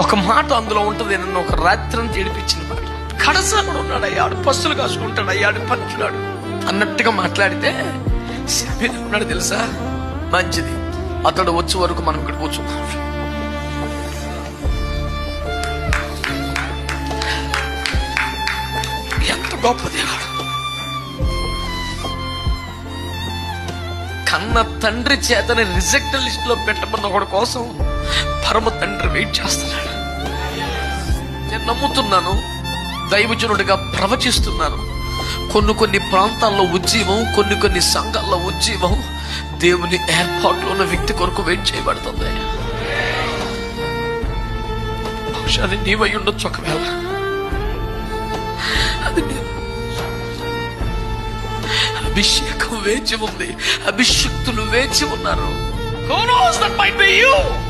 ఒక మాట అందులో ఉంటుంది నన్ను ఒక రాత్రి ఏడిపించిన మాట. కడసాముడు ఉన్నాడు అయ్యాడు పస్తులు కాసుకుంటాడు అయ్యాడు పంచున్నాడు అన్నట్టుగా మాట్లాడితే సమీర ఉన్నాడు తెలుసా? మంచిది. అతడు వచ్చే వరకు మనం ఇక్కడ కూర్చున్నాం ఎంత గొప్ప దేవుడు. కన్న తండ్రి చేతని రిజెక్ట్ లిస్ట్లో పెట్టబడిన ఒకటి కోసం పరమ తండ్రి వెయిట్ చేస్తున్నాడు. నేను నమ్ముతున్నాను. దైవజనుడిగా ప్రవచిస్తున్నాను. కొన్ని కొన్ని ప్రాంతాల్లో ఉజ్జీవం కొన్ని కొన్ని సంఘాల్లో ఉజ్జీవం దేవుని ఏర్పాట్లో ఉన్న వ్యక్తి కొరకు వెయిట్ చేయబడుతుంది. బహుశా అది నీవై ఉండొచ్చు ఒకవేళ. అది అభిషేకం వేచి ఉంది. అభిషక్తులు వేచి ఉన్నారు. Who knows that might be you?